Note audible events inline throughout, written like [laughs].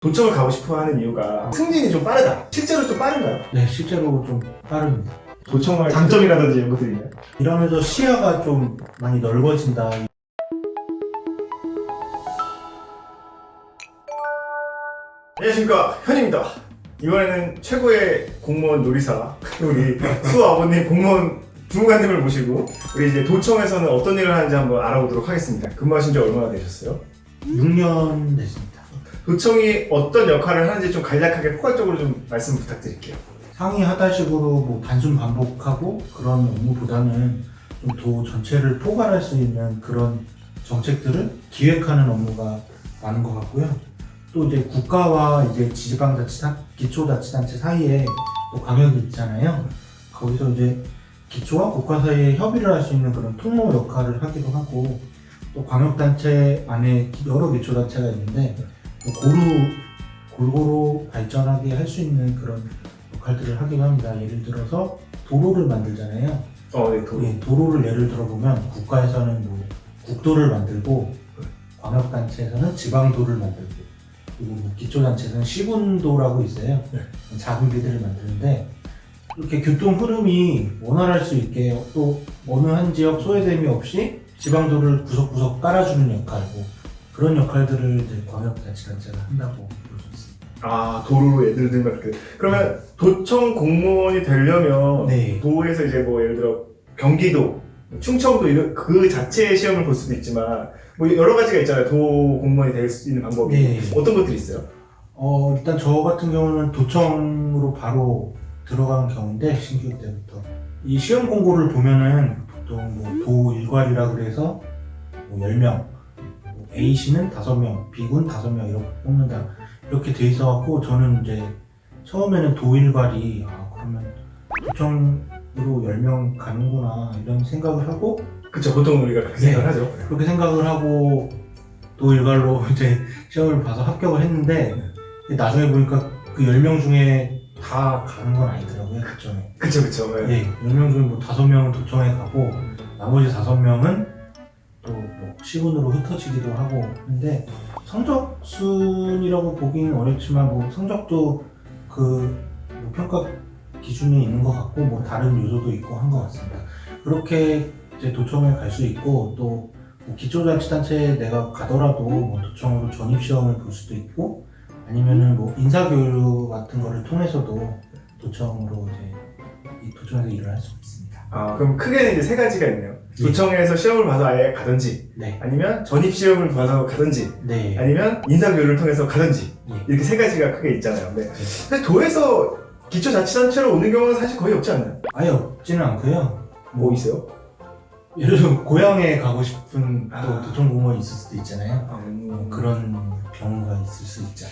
도청을 가고 싶어 하는 이유가 승진이 좀 빠르다. 실제로 좀 빠른가요? 네, 실제로 좀 빠릅니다. 도청의 장점이라든지 이런 것들이 있나요? 이러면서 시야가 좀 많이 넓어진다. 안녕하십니까 현입니다. 이번에는 최고의 공무원 놀이사 우리 수 아버님 공무원 주무관님을 모시고 우리 이제 도청에서는 어떤 일을 하는지 한번 알아보도록 하겠습니다. 근무하신 지 얼마나 되셨어요? 6년 됐습니다. 도청이 어떤 역할을 하는지 좀 간략하게 포괄적으로 좀 말씀 부탁드릴게요. 상위 하단식으로 뭐 단순 반복하고 그런 업무보다는 좀 도 전체를 포괄할 수 있는 그런 정책들을 기획하는 업무가 많은 것 같고요. 또 이제 국가와 이제 지방자치단 기초자치단체 사이에 또 강역이 있잖아요. 거기서 이제 기초와 국가 사이에 협의를 할 수 있는 그런 통로 역할을 하기도 하고 또 광역단체 안에 여러 기초단체가 있는데 또 고루 골고루 발전하게 할 수 있는 그런 역할들을 하기도 합니다. 예를 들어서 도로를 만들잖아요. 어, 네, 도, 예, 도로를 예를 들어 보면 국가에서는 뭐 국도를 만들고 광역단체에서는 지방도를 만들고 그리고 뭐 기초단체에서는 시군도라고 있어요. 네. 작은 길들을 만드는데 이렇게 교통 흐름이 원활할 수 있게 또 어느 한 지역 소외됨이 없이 지방도를 구석구석 깔아주는 역할 뭐 그런 역할들을 이제 광역자치단체가 한다고 볼 수 있습니다. 아 도로로 예를 들면 그렇게 그러면 도청 공무원이 되려면 네. 도에서 이제 뭐 예를 들어 경기도, 충청도 이런 그 자체의 시험을 볼 수도 있지만 뭐 여러 가지가 있잖아요. 도 공무원이 될 수 있는 방법이 네. 어떤 것들이 있어요? 어, 일단 저 같은 경우는 도청으로 바로 들어간 경우인데, 신규 때부터. 이 시험 공고를 보면은 보통 뭐 도 일괄이라 그래서 뭐 10명, 뭐 A씨는 5명, B군 5명 이렇게 뽑는다. 이렇게 돼 있어갖고 저는 이제 처음에는 도 일괄이, 아, 그러면 도청으로 10명 가는구나, 이런 생각을 하고, 그쵸 보통 우리가 그렇게 네. 생각을 하죠. 그렇게 생각을 하고 또 일괄로 [laughs] 이제 시험을 봐서 합격을 했는데 나중에 보니까 그 10명 중에 다 가는 건 아니더라고요 도청에 그쵸 그쵸. 네. 예, 10명 중에 뭐 5명은 도청에 가고 나머지 5명은 또뭐 시군으로 흩어지기도 하고 근데 성적 순이라고 보기는 어렵지만 뭐 성적도 그 뭐 평가 기준이 있는 것 같고 뭐 다른 요소도 있고 한 것 같습니다 그렇게 이제 도청에 갈수 있고 또 뭐 기초자치단체에 내가 가더라도 뭐 도청으로 전입 시험을 볼 수도 있고 아니면은 뭐 인사교육 같은 거를 통해서도 도청으로 이제 이 도청에서 일을 할 수 있습니다. 아 그럼 크게는 이제 세 가지가 있네요. 도청에서 시험을 봐서 아예 가든지 네, 아니면 전입 시험을 봐서 가든지 네, 아니면 인사교육을 통해서 가든지 예. 이렇게 세 가지가 크게 있잖아요. 네. 근데 도에서 기초자치단체로 오는 경우는 사실 거의 없지 않나요? 아예 없지는 않고요. 뭐 있어요? 예를 들어 고향에 가고 싶은 또 아. 도청 공무원이 있을 수도 있잖아요. 뭐 음, 그런 경우가 있을 수 있죠.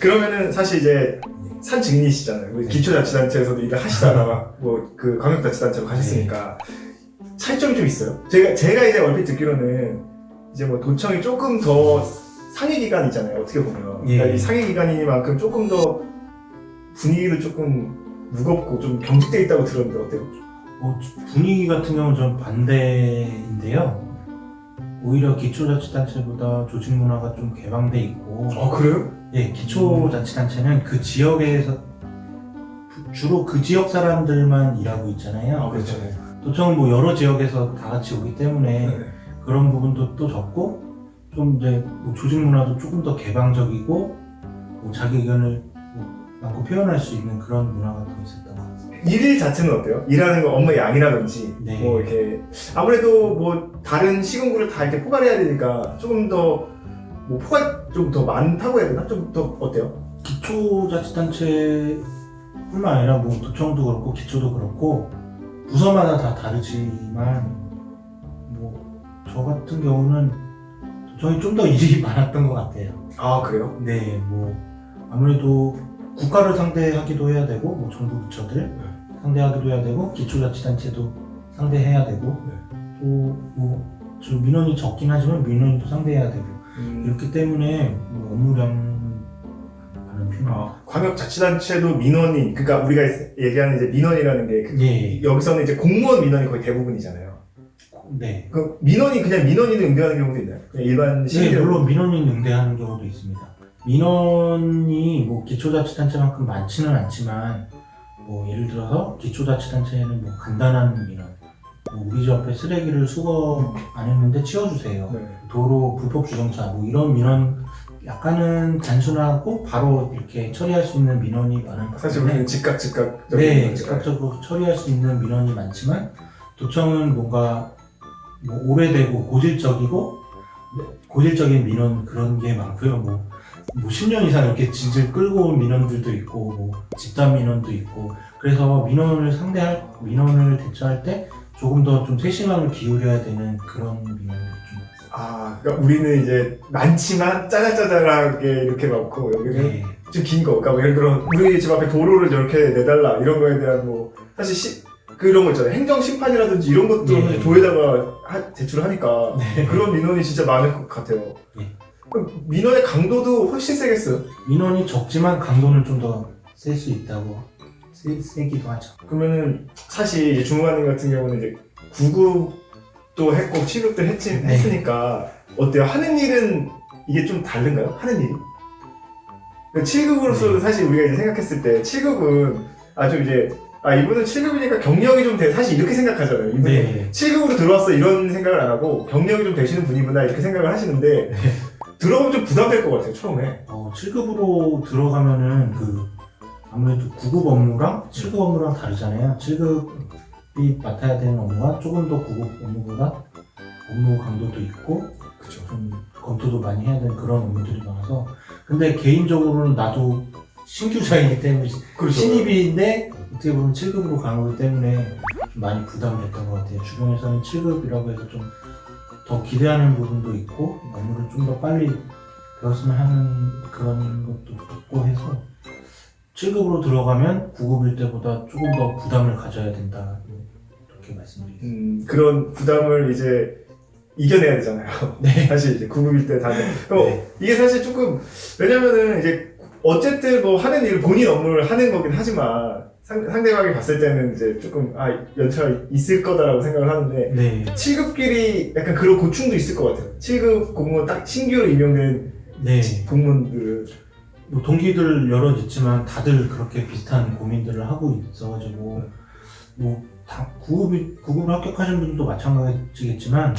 그러면은 사실 이제 산 증인이시잖아요. 네. 기초자치단체에서도 일을 하시다가 [laughs] 뭐 그 광역자치단체로 가셨으니까 차이점이 좀 있어요. 제가 제가 이제 얼핏 듣기로는 이제 뭐 도청이 조금 더 상위 기관이잖아요. 어떻게 보면 예. 그러니까 이 상위 기관이니만큼 조금 더 분위기도 조금 무겁고 좀 경직돼 있다고 들었는데 어때요? 어, 분위기 같은 경우는 좀 반대인데요. 오히려 기초자치단체보다 조직 문화가 좀 개방돼 있고 아 그래요? 예, 기초자치단체는 그 지역에서 주로 그 지역 사람들만 일하고 있잖아요. 아 그렇죠. 도청은 뭐 여러 지역에서 다 같이 오기 때문에 네. 그런 부분도 또 적고 좀 이제 뭐 조직 문화도 조금 더 개방적이고 뭐 자기 의견을 뭐 많고 표현할 수 있는 그런 문화가 더 있었던 것 같습니다. 일 자체는 어때요? 일하는 거 업무 양이라든지 네. 뭐 이렇게 아무래도 뭐 다른 시공구를 다 이렇게 포괄해야 되니까 조금 더 뭐 포괄 좀 더 많다고 해야 되나? 좀 더 어때요? 기초자치단체뿐만 아니라 뭐 도청도 그렇고 기초도 그렇고 부서마다 다 다르지만 뭐 저 같은 경우는 도청이 좀더 일이 많았던 것 같아요. 아 그래요? 네, 뭐 아무래도 국가를 상대하기도 해야 되고 뭐 정부 부처들 상대하기도 해야 되고 기초자치단체도 상대해야 되고 또뭐좀 민원이 적긴 하지만 민원도 상대해야 되고 음, 이렇기 때문에 뭐 업무량 편입니다. 아, 광역자치단체도 민원인 그러니까 우리가 얘기하는 이제 민원이라는 게 그- 예, 여기서는 이제 공무원 민원이 거의 대부분이잖아요. 네. 그 민원이 그냥 민원인을 응대하는 경우도 있나요? 그냥 일반 네, 시민들 물론 민원인 응대하는 경우도 있습니다. 민원이 뭐 기초자치단체만큼 많지는 않지만 뭐 예를 들어서 기초자치단체에는 뭐 간단한 민원 뭐 우리 집 앞에 쓰레기를 수거 안 했는데 치워주세요 네. 도로 불법 주정차 뭐 이런 민원 약간은 단순하고 바로 이렇게 처리할 수 있는 민원이 많은 것 사실 같아요. 우리는 즉각 즉각 네, 즉각적으로 처리할 수 있는 민원이 많지만 도청은 뭔가 뭐 오래되고 고질적이고 네, 고질적인 민원 그런 게 많고요. 뭐, 뭐 10년 이상 이렇게 질질 끌고 온 민원들도 있고 뭐 집단 민원도 있고 그래서 민원을 상대할 민원을 대처할 때 조금 더 좀 세심함을 기울여야 되는 그런 많습니다. 아, 그러니까 우리는 이제 많지만 짜잘짜잘하게 이렇게 많고 여기는 네, 좀긴 거. 그러니까 예를 들어 우리 집 앞에 도로를 이렇게 내달라 이런 거에 대한 뭐 사실 시, 그런 거 있잖아요. 행정 심판이라든지 이런 것도 네. 도에다가 하- 제출하니까 네. 그런 민원이 진짜 많을 것 같아요. 네. 그럼 민원의 강도도 훨씬 세겠어요. 민원이 적지만 강도는 좀 더 셀 수 있다고 세, 세기도 하죠. 그러면은 사실 이제 주무관님 같은 경우는 이제 구급 도 했고 7급도 했지, 네. 했으니까 어때요? 하는 일은 이게 좀 다른가요? 하는 일이? 7급으로서는 네. 사실 우리가 이제 생각했을 때 7급은 아주 이제 아 이분은 7급이니까 경력이 좀 돼. 사실 이렇게 생각하잖아요. 이분이 네. 7급으로 들어왔어 이런 생각을 안 하고 경력이 좀 되시는 분이구나 이렇게 생각을 하시는데 네. 들어보면 좀 부담될 것 같아요 처음에. 어, 7급으로 들어가면은 그 아무래도 9급 업무랑 7급 업무랑 다르잖아요. 7급 이 맡아야 되는 업무가 조금 더 9급 업무보다 업무 강도도 있고 그렇죠. 좀 검토도 많이 해야 되는 그런 업무들이 많아서 근데 개인적으로는 나도 신규자이기 때문에 그렇죠. 신입인데 어떻게 보면 7급으로 가는 거기 때문에 좀 많이 부담이 됐던 것 같아요. 주변에서는 7급이라고 해서 좀 더 기대하는 부분도 있고 업무를 좀 더 빨리 배웠으면 하는 그런 것도 있고 해서 7급으로 들어가면 9급일 때보다 조금 더 부담을 가져야 된다 이렇게 말씀드리겠습니다. 음, 그런 부담을 이제 이겨내야 되잖아요. [laughs] 네. [laughs] 사실 이제 구급일 때 다들. 그럼 네. 이게 사실 조금 왜냐면은 이제 어쨌든 뭐 하는 일 본인 업무를 하는 거긴 하지만 상, 상대방이 봤을 때는 이제 조금 아 연차가 있을 거다라고 생각을 하는데 네. 7급끼리 약간 그런 고충도 있을 것 같아요. 7급 공무원 딱 신규로 임용된 네. 공무원들은 뭐 동기들 여럿 있지만 다들 그렇게 비슷한 고민들을 하고 있어가지고 뭐 다 9급이 9급을 합격하신 분들도 마찬가지겠지만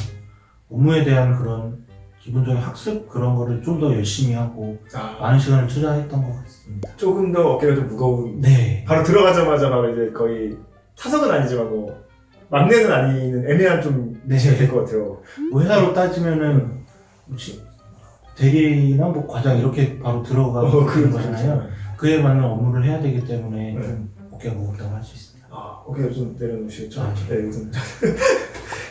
업무에 대한 그런 기본적인 학습 그런 거를 좀 더 열심히 하고 많은 시간을 투자했던 것 같습니다. 조금 더 어깨가 좀 무거운 네. 바로 들어가자마자 바로 이제 거의 타석은 아니지만 뭐 막내는 아니는 애매한 좀 네. 위치가 될것 같아요. 뭐 회사로 따지면은 혹시 대리나 뭐 과장 이렇게 바로 들어가고 어, 그런 그렇죠. 거잖아요. 그에 맞는 업무를 해야 되기 때문에 네. 좀 어깨가 무겁다고 할 수 있습니 어깨가 좀 내려놓으시겠죠? 아, 네, 좀.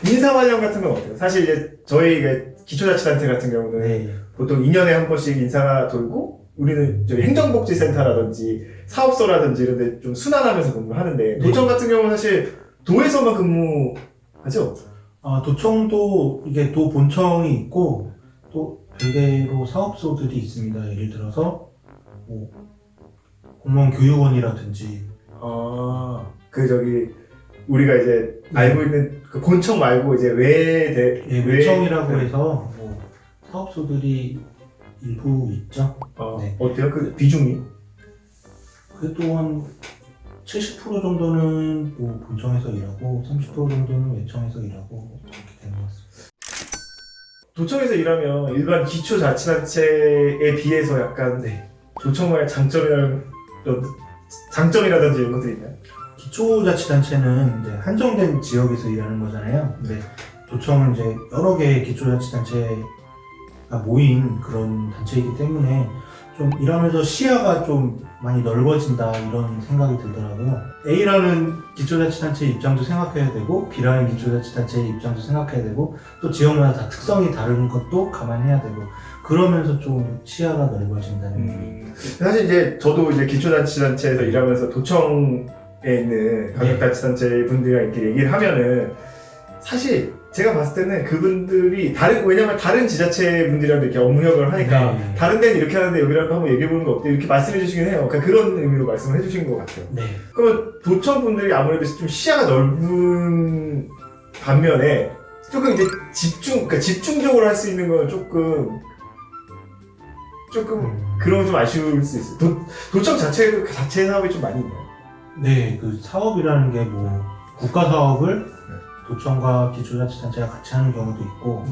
인사 관련 같은 건 어때요? 사실 이제 저희 기초자치단체 같은 경우는 네. 보통 2년에 한 번씩 인사가 돌고 우리는 저희 행정복지센터라든지 사업소라든지 이런 데 좀 순환하면서 근무를 하는데 네. 도청 같은 경우는 사실 도에서만 근무하죠? 아, 도청도 이게 도 본청이 있고 또 별개로 사업소들이 있습니다. 예를 들어서 뭐 공무원 교육원이라든지 아, 그 저기 우리가 이제 네. 알고 있는 그 본청 말고 이제 외대 예, 외- 외청이라고 네. 해서 뭐 사업소들이 일부 있죠. 어, 네. 어때요? 그 비중이? 그래도 한 70% 정도는 뭐 본청에서 일하고 30% 정도는 외청에서 일하고 이렇게 되는 것 같습니다. 도청에서 일하면 일반 기초 자치단체에 비해서 약간 네. 도청만의 장점이라는 장점이라든지 이런 것들이 있나요? 기초자치단체는 이제 한정된 지역에서 일하는 거잖아요. 근데 도청은 이제 여러 개의 기초자치단체가 모인 그런 단체이기 때문에 좀 일하면서 시야가 좀 많이 넓어진다 이런 생각이 들더라고요. A라는 기초자치단체 입장도 생각해야 되고 B라는 기초자치단체의 입장도 생각해야 되고 또 지역마다 다 특성이 다른 것도 감안해야 되고 그러면서 좀 시야가 넓어진다는 음, 사실 이제 저도 이제 기초자치단체에서 일하면서 도청에 있는 가족자치단체 분들이랑 이렇게 얘기를 하면은 사실 제가 봤을 때는 그분들이 다른 왜냐면 다른 지자체 분들이랑도 이렇게 업무 협업을 하니까 네. 다른 데는 이렇게 하는데 여기라도 한번 얘기해 보는 거 어때 이렇게 말씀해 주시긴 해요. 그러니까 그런 의미로 말씀을 해주신 것 같아요. 네. 그러면 도청 분들이 아무래도 좀 시야가 넓은 반면에 조금 이제 집중, 그러니까 집중적으로 할 수 있는 건 조금 조금 음. 그런 건 좀 아쉬울 수 있어요. 도, 도청 자체 자체 사업이 좀 많이 있나요? 네, 그 사업이라는 게 뭐 국가 사업을 네. 도청과 기초자치단체가 같이 하는 경우도 있고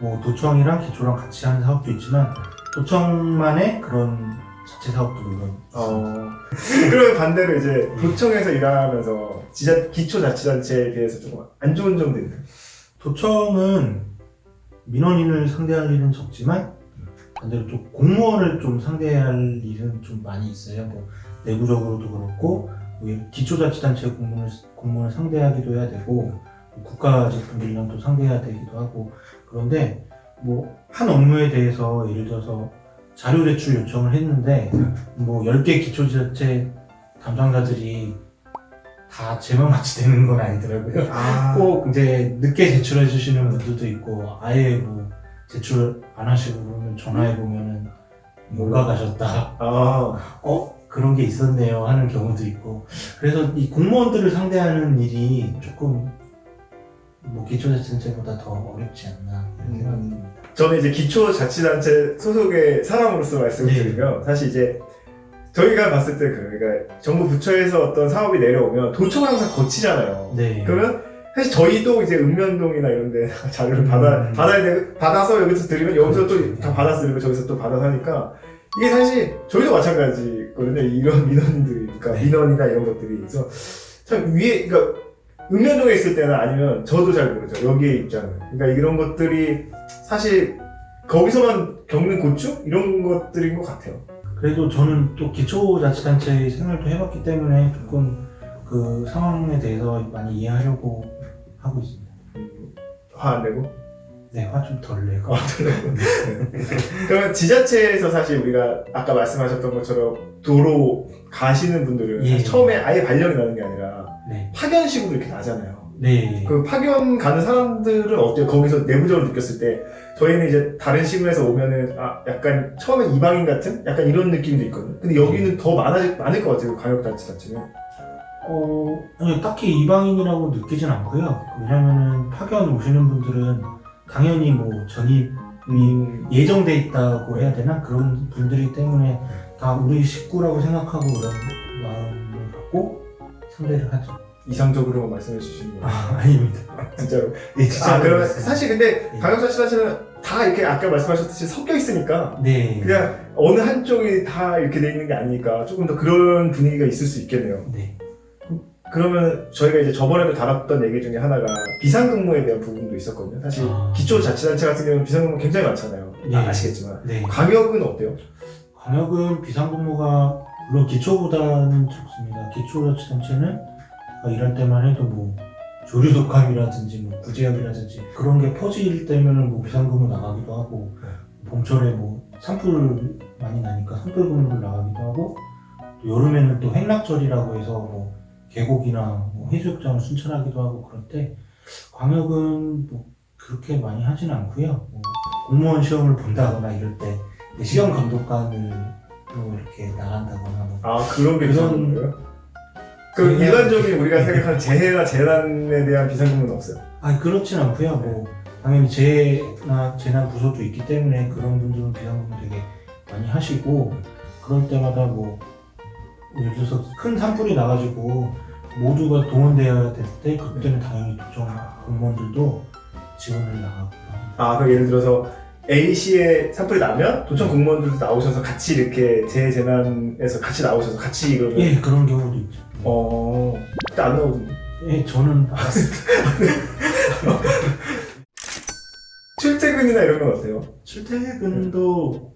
뭐 도청이랑 기초랑 같이 하는 사업도 있지만 도청만의 그런 자체 사업도 물론 어. [laughs] 그러면 반대로 이제 도청에서 일하면서 지자, 기초자치단체에 비해서 조금 안 좋은 점도 있나요? 도청은 민원인을 상대할 일은 적지만 반대로 또 공무원을 좀 상대할 일은 좀 많이 있어요. 뭐 내부적으로도 그렇고 뭐 기초자치단체 공무원을, 공무원을 상대하기도 해야 되고 뭐 국가직 분들이랑 또 상대해야 되기도 하고 그런데 뭐 한 업무에 대해서 예를 들어서 자료 제출 요청을 했는데 뭐 10개 기초자치 담당자들이 다 제만 같이 되는 건 아니더라고요. 아. [laughs] 꼭 이제 늦게 제출해 주시는 분들도 있고 아예 뭐 제출 안 하시고 그러면 전화해 보면은 뭔가 가셨다. 아. 어 그런 게 있었네요 하는 경우도 있고 그래서 이 공무원들을 상대하는 일이 조금 뭐 기초자치단체보다 더 어렵지 않나 이런 생각입니다. 저는 이제 기초자치단체 소속의 사람으로서 말씀을 네. 드리면 사실 이제 저희가 봤을 때 그, 그러니까 정부 부처에서 어떤 사업이 내려오면 도청을 항상 거치잖아요. 네. 그러면 사실 저희도 이제 읍면동이나 이런 데 자료를 받아, 음. 받아야 돼, 받아서 여기서 드리면 여기서 그렇죠. 또다 받아서 드리고 저기서 또 받아서 하니까 이게 사실 저희도 마찬가지거든요. 이런 민원들이, 그러니까 네. 민원이나 이런 것들이. 그래서 참 위에, 그러니까 읍면동에 있을 때는 아니면 저도 잘 모르죠. 여기에 입장을. 그러니까 이런 것들이 사실 거기서만 겪는 고충? 이런 것들인 것 같아요. 그래도 저는 또 기초자치단체의 생활도 해봤기 때문에 조금 그 상황에 대해서 많이 이해하려고 하고 있습니다. 화 안 내고. 네, 화 좀 덜 내고. 그러면 지자체에서 사실 우리가 아까 말씀하셨던 것처럼 도로 가시는 분들은 예. 사실 처음에 아예 발령이 나는 게 아니라 네. 파견식으로 이렇게 나잖아요. 네. 그 파견 가는 사람들은 어때요? 거기서 내부적으로 느꼈을 때 저희는 이제 다른 시군에서 오면은 아 약간 처음에 이방인 같은 약간 이런 느낌도 있거든요. 근데 여기는 더 많아질 많을 것 같아요. 광역단체 자체는. 어, 아니, 딱히 이방인이라고 느끼진 않고요. 왜냐면은 파견 오시는 분들은 당연히 뭐 전입이 음, 예정돼 있다고 해야 되나? 그런 분들이기 때문에 다 우리 식구라고 생각하고 그런 마음을 갖고 상대를 하죠. 이상적으로 말씀해 주시는 거예요. 아, 아닙니다. 진짜로. 네, 진짜. 아 그러면 사실 근데 네. 광역단체자체는 다 이렇게 아까 말씀하셨듯이 섞여 있으니까 네. 그냥 어느 한쪽이 다 이렇게 돼 있는 게 아니니까 조금 더 그런 분위기가 있을 수 있겠네요. 네. 그러면 저희가 이제 저번에도 다뤘던 얘기 중에 하나가 비상근무에 대한 부분도 있었거든요. 사실 아. 기초자치단체 같은 경우는 비상근무 굉장히 많잖아요. 네. 아, 아시겠지만. 네. 광역은 어때요? 광역은 비상근무가 물론 기초보다는 적습니다. 기초자치단체는 제가 일할 때만 해도 뭐 조류 독감이라든지 뭐 구제역이라든지 그런 게 퍼질 때면은 뭐 비상근무 나가기도 하고 봄철에 뭐 산불 많이 나니까 산불 근무를 나가기도 하고 또 여름에는 또 행락절이라고 해서 뭐 계곡이나 뭐 해수욕장을 순찰하기도 하고 그럴 때 광역은 뭐 그렇게 많이 하진 않고요. 뭐 공무원 시험을 본다거나 이럴 때 시험 감독관으로 이렇게 나간다거나 뭐 아 그런 게 그런- 비상근무예요? 그 일반적인 우리가 생각하는 재해나 재난에 대한 비상근무는 없어요. 아니 그렇진 않고요. 뭐 당연히 재나 재난 부서도 있기 때문에 그런 분들은 비상근무 되게 많이 하시고 그럴 때마다 뭐 예를 들어서 큰 산불이 나가지고 모두가 동원되어야 될때 그때는 당연히 도청 공무원들도 지원을 합니다. 아 그럼 예를 들어서 A 시에 산불이 나면 도청 공무원들도 나오셔서 같이 이렇게 재해 재난에서 같이 나오셔서 같이 그러면 예 그런 경우도 있죠. 어 그때 안 나오던데. 예 저는 알았습니다. [laughs] 출퇴근이나 이런 건 어때요? 출퇴근도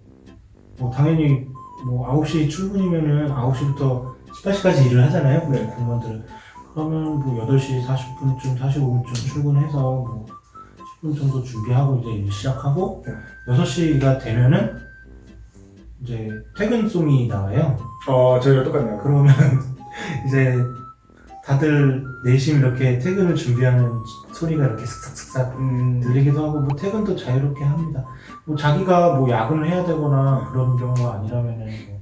뭐 당연히 뭐 9시 출근이면은 9시부터 18시까지 일을 하잖아요. 네. 공무원들은. 그러면 뭐 8시 40분쯤 45분쯤 출근해서 뭐 10분 정도 준비하고 이제 일 시작하고 네. 6시가 되면은 이제 퇴근송이 나와요. 어 저희랑 똑같네요. 그러면 [laughs] 이제 다들 내심 이렇게 퇴근을 준비하는 소리가 이렇게 슥싹슥싹 음, 들리기도 하고 뭐 퇴근도 자유롭게 합니다. 뭐 자기가 뭐 야근을 해야 되거나 그런 경우가 아니라면은 뭐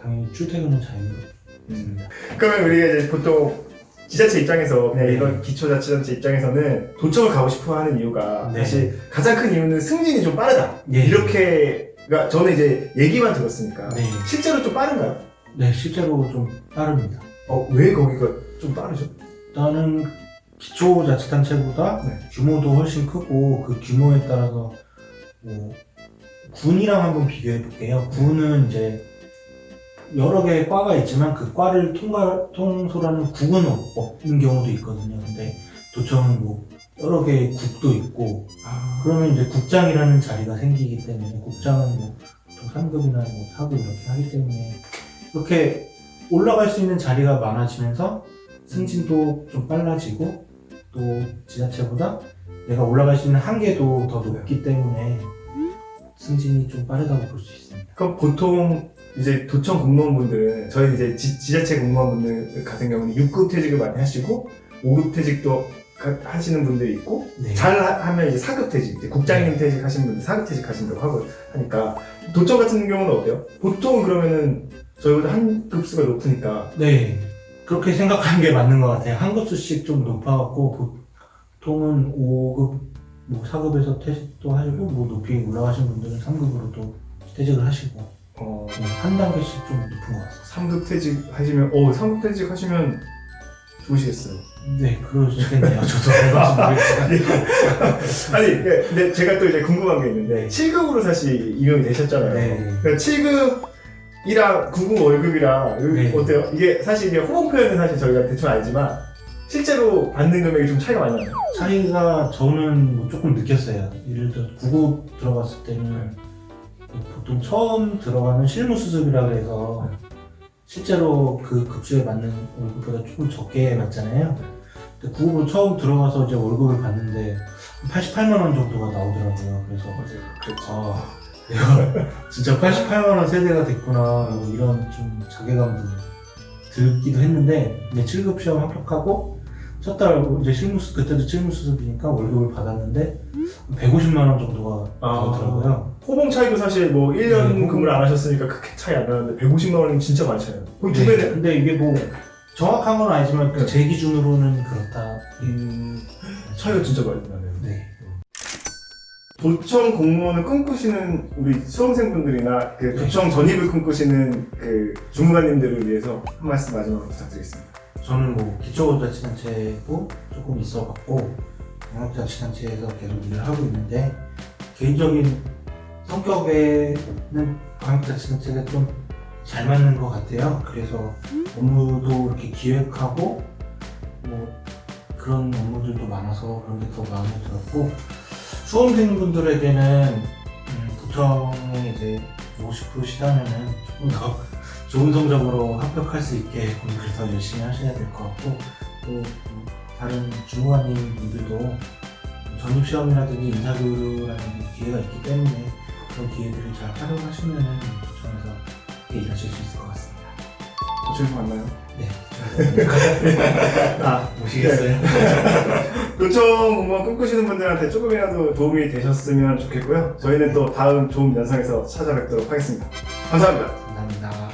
당연히 출퇴근은 자유롭습니다. 그러면 우리가 이제 보통 지자체 입장에서 그냥 네. 이런 기초자치단체 입장에서는 도청을 가고 싶어 하는 이유가 네. 사실 가장 큰 이유는 승진이 좀 빠르다 예. 이렇게 그러니까 저는 이제 얘기만 들었으니까 네. 실제로 좀 빠른가요? 네, 실제로 좀 빠릅니다. 어, 왜 거기가 좀 빠르죠? 일단은 기초자치단체보다 네. 규모도 훨씬 크고 그 규모에 따라서 뭐 군이랑 한번 비교해 볼게요. 군은 이제 여러 개의 과가 있지만 그 과를 통과, 통솔하는 국은 없- 없는 경우도 있거든요. 근데 도청은 뭐 여러 개의 국도 있고 아, 그러면 이제 국장이라는 자리가 생기기 때문에 국장은 뭐 보통 3급이나 뭐 4급 이렇게 하기 때문에 이렇게 올라갈 수 있는 자리가 많아지면서 승진도 좀 빨라지고 또 지자체보다 내가 올라갈 수 있는 한계도 더 높기 때문에 승진이 좀 빠르다고 볼 수 있습니다. 그럼 보통 이제 도청 공무원분들은 저희 이제 지, 지자체 공무원분들 같은 경우는 6급 퇴직을 많이 하시고 5급 퇴직도 가- 하시는 분들이 있고 네. 잘 하- 하면 이제 4급 퇴직, 이제 국장님 퇴직 하시는 분들 4급 퇴직 하신다고 하고 하니까 도청 같은 경우는 어때요? 보통 그러면은 저희보다 한 급수가 높으니까 네. 그렇게 생각하는 게 맞는 것 같아요. 한 급수씩 좀 높아갖고 보통은 5급, 뭐 4급에서 퇴직도 하시고 뭐 높이 올라가신 분들은 3급으로 또 퇴직을 하시고 어, 네, 한 단계씩 좀 높은 것 같습니다. 3급 퇴직 하시면 어 3급 퇴직 하시면 좋으시겠어요. 네, 그러시겠네요. 저도 모르겠지만. [laughs] 아니 예, 근데 제가 또 이제 궁금한 게 있는데 네. 7급으로 사실 임용이 되셨잖아요. 네. 그러니까 7급 이랑 9급 월급이랑 네. 어때요? 이게 사실 이게 호봉 표현은 사실 저희가 대충 알지만 실제로 받는 금액이 좀 차이가 많이 나요. 차이가 저는 뭐 조금 느꼈어요. 예를 들어 9급 들어갔을 때는 보통 처음 들어가는 실무 수습이라 그래서 실제로 그 급수에 맞는 월급보다 조금 적게 받잖아요. 근데 9급으로 처음 들어가서 이제 월급을 받는데 88만 원 정도가 나오더라고요. 그래서 그렇죠. 아, 내가 [laughs] 진짜 88만 원 세대가 됐구나 뭐 이런 좀 자괴감도 들기도 했는데 이제 7급 시험 합격하고 첫 달 이제 실무수 그때도 실무수습이니까 월급을 받았는데 150만 원 정도가 아. 나오더라고요. 호봉 차이도 사실 뭐 1년 네, 근무를 안 하셨으니까 그렇게 차이 안 나는데 150만 원이면 진짜 많이 차요. 거의 두 네, 배네. 근데 이게 뭐 정확한 건 아니지만 네. 제 기준으로는 그렇다. 음, 차이가 진짜 많이 나네요. 네. 도청 공무원을 꿈꾸시는 우리 수험생분들이나 그 도청 전입을 꿈꾸시는 그 주무관님들을 위해서 한 말씀 마지막으로 부탁드리겠습니다. 저는 뭐 기초자치단체도 조금 있어봤고 광역자치단체에서 계속 일을 하고 있는데 개인적인 성격에는 광역자치단체가 좀 잘 맞는 것 같아요. 그래서 업무도 이렇게 기획하고 뭐 그런 업무들도 많아서 그런 게 더 마음에 들었고 수험생분들에게는 음, 도청에 이제 오고 싶으시다면은 조금 더 [laughs] 좋은 성적으로 합격할 수 있게 공부를 더 열심히 하셔야 될 것 같고 또 음, 다른 주무관님 분들도 전입시험이라든지 인사교육이라는 기회가 있기 때문에 그런 기회들을 잘 활용하시면 도청에서 크게 일하실 수 있을 것 같습니다. 도청에서 만나요? 네. 아, 모시겠어요? [laughs] 도청 공무원 꿈꾸시는 분들한테 조금이라도 도움이 되셨으면 좋겠고요. 저희는 또 다음 좋은 영상에서 찾아뵙도록 하겠습니다. 감사합니다. 감사합니다.